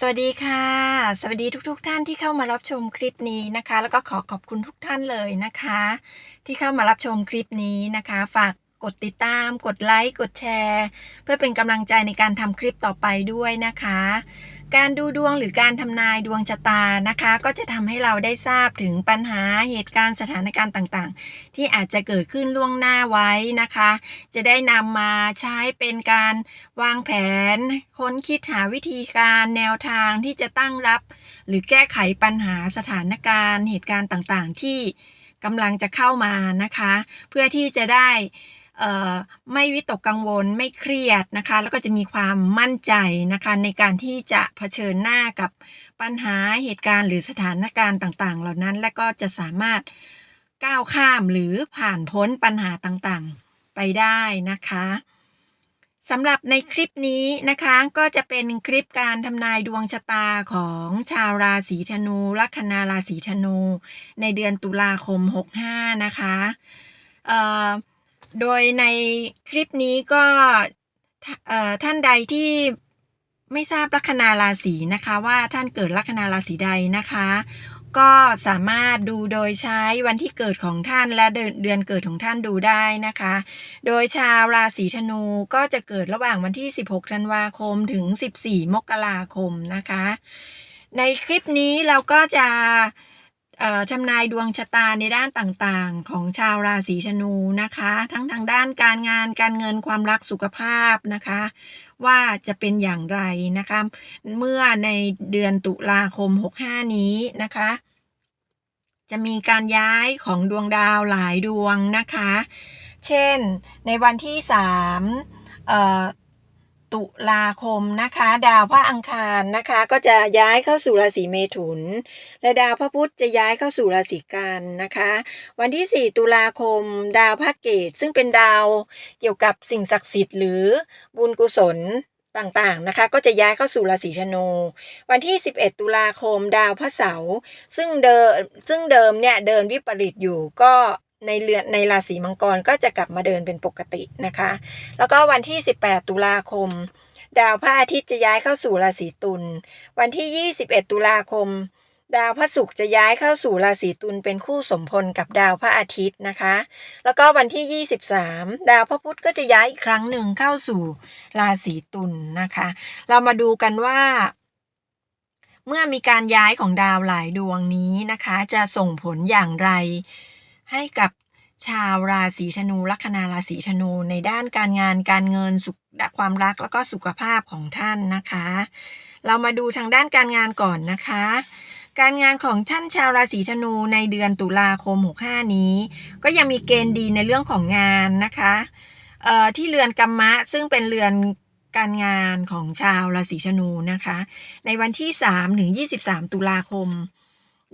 สวัสดีค่ะ สวัสดีทุกๆท่านที่เข้ามารับชมคลิปนี้นะคะ แล้วก็ขอขอบคุณทุกท่านเลยนะคะ ที่เข้ามารับชมคลิปนี้นะคะ ฝาก กดติดตาม กดไลค์ กดแชร์ เพื่อเป็นกำลังใจในการทำคลิปต่อไปด้วยนะคะ การดูดวงหรือการทำนายดวงชะตานะคะ ก็จะทำให้เราได้ทราบถึงปัญหาเหตุการณ์สถานการณ์ต่างๆ ที่อาจจะเกิดขึ้นล่วงหน้าไว้นะคะ จะได้นำมาใช้เป็นการวางแผน ค้นคิดหาวิธีการแนวทางที่จะตั้งรับ หรือแก้ไขปัญหาสถานการณ์ เหตุการณ์ต่างๆ ที่กำลังจะเข้ามานะคะ เพื่อที่จะได้ ไม่วิตกกังวลไม่เครียดนะคะ แล้วก็จะมีความมั่นใจนะคะ ในการที่จะเผชิญหน้ากับปัญหาเหตุการณ์ หรือสถานการณ์ต่างๆ เหล่านั้น และก็จะสามารถก้าวข้ามหรือผ่านพ้นปัญหาต่างๆไปได้นะคะสำหรับในคลิปนี้นะคะก็จะเป็นคลิปการทำนายดวงชะตาของชาวราศีธนูลัคนาราศีธนู ในเดือนตุลาคม 65 นะคะเอ่อ โดยในคลิปนี้ก็ท่านใดที่ไม่ทราบลัคนาราศีนะคะ ว่าท่านเกิดลัคนาราศีใดนะคะ ก็สามารถดูโดยใช้วันที่เกิดของท่านและเดือนเดือนเกิดของท่านดูได้นะคะ โดยชาวราศีธนูก็จะเกิดระหว่างวันที่ 16 ธันวาคมถึง 14 มกราคมนะคะ ในคลิปนี้เราก็จะ ทำนายดวงชะตาในด้านต่างๆ ของชาวราศีธนูนะคะ ทั้งทางด้านการงานการเงินความรักสุขภาพนะคะ ว่าจะเป็นอย่างไรนะคะ เมื่อในเดือนตุลาคม 65 นี้นะคะ จะมีการย้ายของดวงดาวหลายดวงนะคะ เช่นในวันที่3เอ่อ ตุลาคมนะคะ ดาวพระอังคารนะคะ ก็จะย้ายเข้าสู่ราศีเมถุน และดาวพระพุธจะย้ายเข้าสู่ราศีกันนะคะ วันที่ 4 ตุลาคม ดาวพระเกตซึ่งเป็นดาวเกี่ยวกับสิ่งศักดิ์สิทธิ์หรือบุญกุศลต่างๆนะคะก็จะย้ายเข้าสู่ราศีธนู วันที่ 11 ตุลาคมดาวพระเสาร์ซึ่งเดิมซึ่งเดิมเนี่ยเดินวิปริตอยู่ก็ ในเรือนในราศีมังกรก็จะกลับมาเดินเป็นปกตินะคะ แล้วก็วันที่ 18 ตุลาคม ดาวพระอาทิตย์จะย้ายเข้าสู่ราศีตุล วันที่ 21 ตุลาคม ดาวพระศุกร์จะย้ายเข้าสู่ราศีตุลเป็นคู่สมพลกับดาวพระอาทิตย์นะคะ แล้วก็วันที่ 23 ดาวพระพุธก็จะย้ายอีกครั้งหนึ่งเข้าสู่ราศีตุลนะคะ เรามาดูกันว่าเมื่อมีการย้ายของดาวหลายดวงนี้นะคะ จะส่งผลอย่างไร ให้กับชาวราศีธนูลัคนาราศีธนูในด้านการงานการเงินสุขความรักแล้วก็สุขภาพของท่านนะคะ เรามาดูทางด้านการงานก่อนนะคะ การงานของท่านชาวราศีธนูในเดือนตุลาคม 65 นี้ ก็ยังมีเกณฑ์ดีในเรื่องของงานนะคะที่เรือนกัมมะซึ่งเป็นเรือนการงานของชาวราศีธนูนะคะ ในวันที่ 3 ถึง 23 ตุลาคม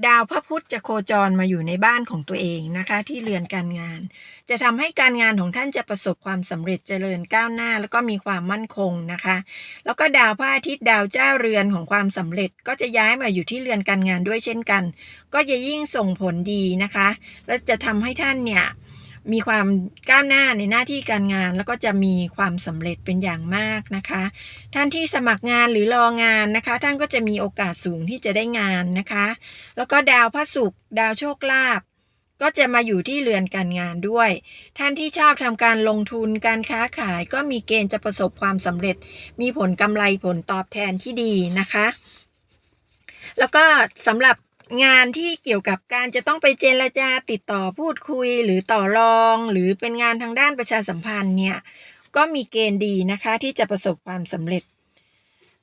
ดาวพระพุธจะโคจรมาอยู่ในบ้านของตัวเองนะคะ ที่เรือนการงาน จะทำให้การงานของท่านจะประสบความสำเร็จเจริญก้าวหน้า แล้วก็มีความมั่นคงนะคะ แล้วก็ดาวพระอาทิตย์ดาวเจ้าเรือนของความสำเร็จ ก็จะย้ายมาอยู่ที่เรือนการงานด้วยเช่นกัน ก็จะยิ่งส่งผลดีนะคะ และจะทำให้ท่านเนี่ย มีความก้าวหน้าในหน้าที่การงาน แล้วก็จะมีความสำเร็จเป็นอย่างมากนะคะ ท่านที่สมัครงานหรือรองานนะคะ ท่านก็จะมีโอกาสสูงที่จะได้งานนะคะ แล้วก็ดาวพระศุกร์ดาวโชคลาภก็จะมาอยู่ที่เรือนการงานด้วย ท่านที่ชอบทำการลงทุนการค้าขายก็มีเกณฑ์จะประสบความสำเร็จ มีผลกำไรผลตอบแทนที่ดีนะคะ แล้วก็สำหรับ งานที่เกี่ยวกับการจะต้องไปเจรจาติดต่อพูดคุยหรือต่อรอง หรือเป็นงานทางด้านประชาสัมพันธ์เนี่ยก็มีเกณฑ์ดีนะคะที่จะประสบความสำเร็จ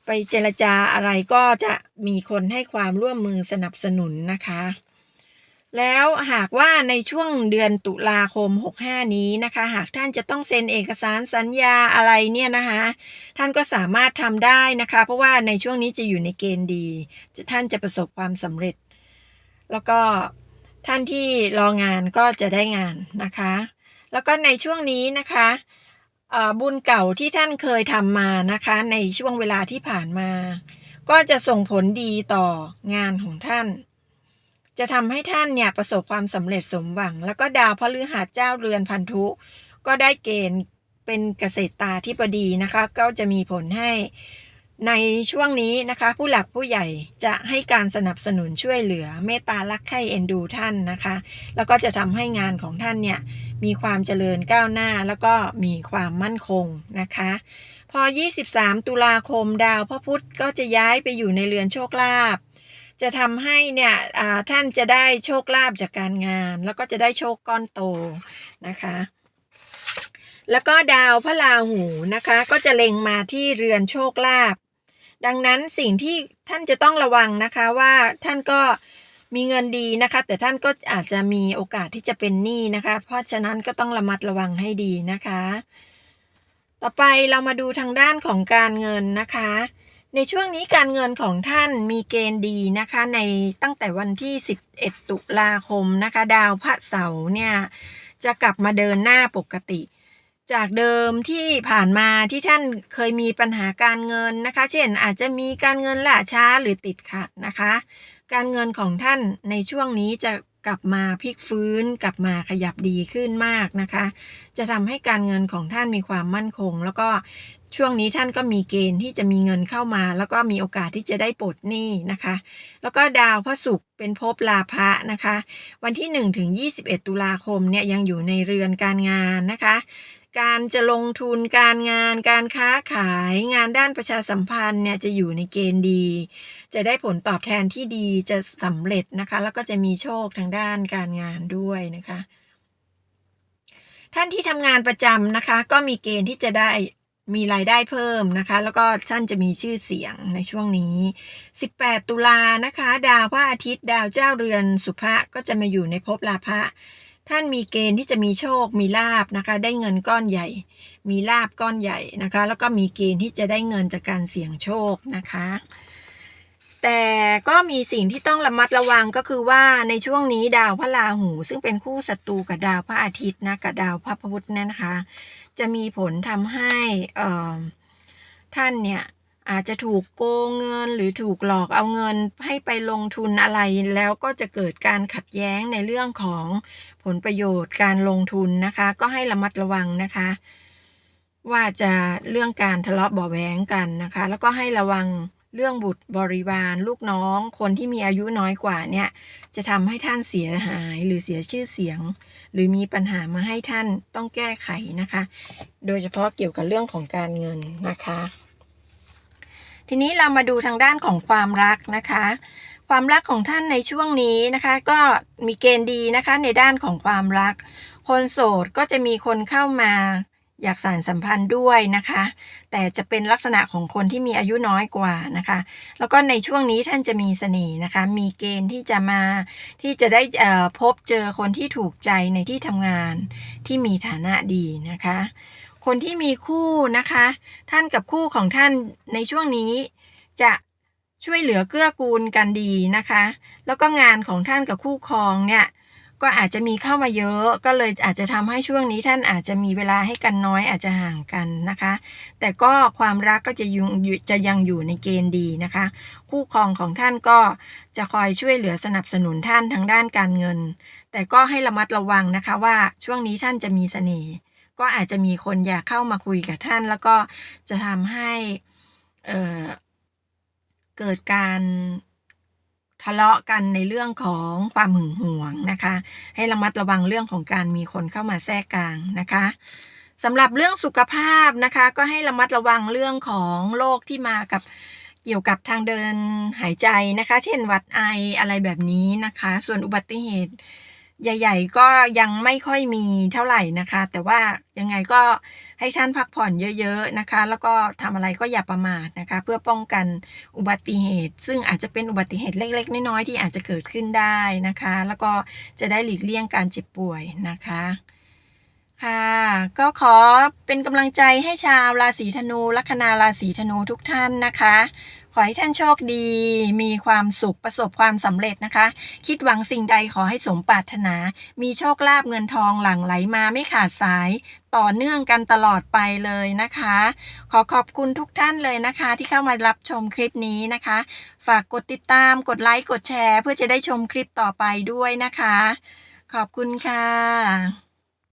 ไปเจรจาอะไรก็จะมีคนให้ความร่วมมือสนับสนุนนะคะ แล้วหากว่าในช่วงเดือนตุลาคม 65 นี้นะคะ หากท่านจะต้องเซ็นเอกสารสัญญาอะไรเนี่ยนะคะ ท่านก็สามารถทำได้นะคะ เพราะว่าในช่วงนี้จะอยู่ในเกณฑ์ดีท่านจะประสบความสำเร็จ แล้วก็ท่านที่รองานก็จะได้งานนะคะ แล้วก็ในช่วงนี้นะคะเอ่อบุญเก่าที่ท่านเคยทำมานะคะในช่วงเวลาที่ผ่านมา ก็จะส่งผลดีต่องานของท่าน จะทำให้ท่านเนี่ยประสบความสำเร็จสมหวัง แล้วก็ดาวพฤหัสเจ้าเรือนพันธุ ก็ได้เกณฑ์เป็นเกษตรตาธิบดีนะคะ ก็จะมีผลให้ ในช่วงนี้นะคะ ผู้หลักผู้ใหญ่จะให้การสนับสนุนช่วยเหลือเมตตารักใคร่เอ็นดูท่านนะคะ แล้วก็จะทำให้งานของท่านเนี่ยมีความเจริญก้าวหน้าแล้วก็มีความมั่นคงนะคะ พอ 23 ตุลาคมดาวพระพุธก็จะย้ายไปอยู่ในเรือนโชคลาภจะทำให้เนี่ยท่านจะได้โชคลาภจากการงาน แล้วก็จะได้โชคก้อนโตนะคะแล้วก็ดาวพระราหูนะคะ ก็จะเล็งมาที่เรือนโชคลาภ ดังนั้นสิ่งที่ท่านจะต้องระวังนะคะว่าท่านก็มีเงินดีนะคะ แต่ท่านก็อาจจะมีโอกาสที่จะเป็นหนี้นะคะ เพราะฉะนั้นก็ต้องระมัดระวังให้ดีนะคะ ต่อไปเรามาดูทางด้านของการเงินนะคะ ในช่วงนี้การเงินของท่านมีเกณฑ์ดีนะคะ ในตั้งแต่วันที่ 11 ตุลาคมนะคะ ดาวพระเสาร์เนี่ยจะกลับมาเดินหน้าปกติ จากเดิมที่ผ่านมาที่ท่านเคยมีปัญหาการเงินนะคะ เช่นอาจจะมีการเงินล่าช้าหรือติดขัดนะคะ การเงินของท่านในช่วงนี้จะกลับมาพลิกฟื้นกลับมาขยับดีขึ้นมากนะคะ จะทำให้การเงินของท่านมีความมั่นคง แล้วก็ช่วงนี้ท่านก็มีเกณฑ์ที่จะมีเงินเข้ามา แล้วก็มีโอกาสที่จะได้ปลดหนี้นะคะ แล้วก็ดาวพระศุกร์เป็นภพลาภะนะคะ วันที่1ถึง21 ตุลาคมเนี่ยยังอยู่ในเรือนการงานนะคะ การจะลงทุนการงานการค้าขายงานด้านประชาสัมพันธ์เนี่ยจะอยู่ในเกณฑ์ดี จะได้ผลตอบแทนที่ดีจะสำเร็จนะคะ แล้วก็จะมีโชคทางด้านการงานด้วยนะคะ ท่านที่ทำงานประจำนะคะ ก็มีเกณฑ์ที่จะได้มีรายได้เพิ่มนะคะ แล้วก็ท่านจะมีชื่อเสียงในช่วงนี้ 18 ตุลานะคะ ดาวพระอาทิตย์ ดาวเจ้าเรือนสุภะก็จะมาอยู่ในภพลาภะ ท่านมีเกณฑ์ที่จะมีโชค มีลาบนะคะ ได้เงินก้อนใหญ่ มีลาบก้อนใหญ่นะคะ แล้วก็มีเกณฑ์ที่จะได้เงินจากการเสี่ยงโชคนะคะ แต่ก็มีสิ่งที่ต้องระมัดระวังก็คือว่าในช่วงนี้ดาวพระราหู ซึ่งเป็นคู่ศัตรูกับดาวพระอาทิตย์นะกับดาวพระพุธนั่นนะคะ จะมีผลทำให้ท่านเนี่ย อาจจะถูกโกงเงินหรือถูกหลอกเอาเงินให้ไปลงทุนอะไรแล้วก็จะเกิดการขัดแย้งในเรื่องของผลประโยชน์การลงทุนนะคะ ก็ให้ระมัดระวังนะคะ ว่าจะเรื่องการทะเลาะเบาแหวงกันนะคะ แล้วก็ให้ระวังเรื่องบุตรบริวารลูกน้อง คนที่มีอายุน้อยกว่าเนี่ย จะทำให้ท่านเสียหายหรือเสียชื่อเสียง หรือมีปัญหามาให้ท่านต้องแก้ไขนะคะ โดยเฉพาะเกี่ยวกับเรื่องของการเงินนะคะ ทีนี้เรามาดูทางด้านของความรักนะคะ ความรักของท่านในช่วงนี้นะคะ ก็มีเกณฑ์ดีนะคะในด้านของความรัก คนโสดก็จะมีคนเข้ามาอยากสานสัมพันธ์ด้วยนะคะ แต่จะเป็นลักษณะของคนที่มีอายุน้อยกว่านะคะ แล้วก็ในช่วงนี้ท่านจะมีเสน่ห์นะคะ มีเกณฑ์ที่จะมาที่จะได้พบเจอคนที่ถูกใจในที่ทำงานที่มีฐานะดีนะคะ คนที่มีคู่นะคะ ท่านกับคู่ของท่านในช่วงนี้จะช่วยเหลือเกื้อกูลกันดีนะคะ แล้วก็งานของท่านกับคู่ครองเนี่ยก็อาจจะมีเข้ามาเยอะ ก็เลยอาจจะทำให้ช่วงนี้ท่านอาจจะมีเวลาให้กันน้อยอาจจะห่างกันนะคะ แต่ก็ความรักก็จะยุงจะยังอยู่ในเกณฑ์ดีนะคะ คู่ครองของท่านก็จะคอยช่วยเหลือสนับสนุนท่านทางด้านการเงิน แต่ก็ให้ระมัดระวังนะคะว่าช่วงนี้ท่านจะมีเสน่ห์ ก็อาจจะมีคนอยากเข้ามาคุยกับท่าน แล้วก็จะทำให้เเกิดการทะเลาะกันในเรื่องของความหึงหวงนะคะ ให้ระมัดระวังเรื่องของการมีคนเข้ามาแทรกกลางนะคะสำหรับเรื่องสุขภาพนะคะ ก็ให้ระมัดระวังเรื่องของโรคที่มากับเกี่ยวกับทางเดินหายใจนะคะ เช่นหวัดไออะไรแบบนี้นะคะ ส่วนอุบัติเหตุ ใหญ่ ๆ ก็ยังไม่ค่อยมีเท่าไหร่นะคะ แต่ว่ายังไงก็ให้ท่านพักผ่อนเยอะ ๆนะคะ แล้วก็ทำอะไรก็อย่าประมาทนะคะ เพื่อป้องกันอุบัติเหตุ ซึ่งอาจจะเป็นอุบัติเหตุเล็ก ๆ น้อยๆที่อาจจะเกิดขึ้นได้นะคะ แล้วก็จะได้หลีกเลี่ยงการเจ็บป่วยนะคะ ค่ะ ก็ขอเป็นกำลังใจให้ชาวราศีธนูลัคนาราศีธนูทุกท่านนะคะ ขอให้ท่านโชคดี มีความสุขประสบความสำเร็จนะคะ คิดหวังสิ่งใดขอให้สมปรารถนา มีโชคลาภเงินทองหลั่งไหลมาไม่ขาดสาย ต่อเนื่องกันตลอดไปเลยนะคะ ขอขอบคุณทุกท่านเลยนะคะ ที่เข้ามารับชมคลิปนี้นะคะ ฝากกดติดตามกดไลค์กดแชร์ เพื่อจะได้ชมคลิปต่อไปด้วยนะคะ ขอบคุณค่ะ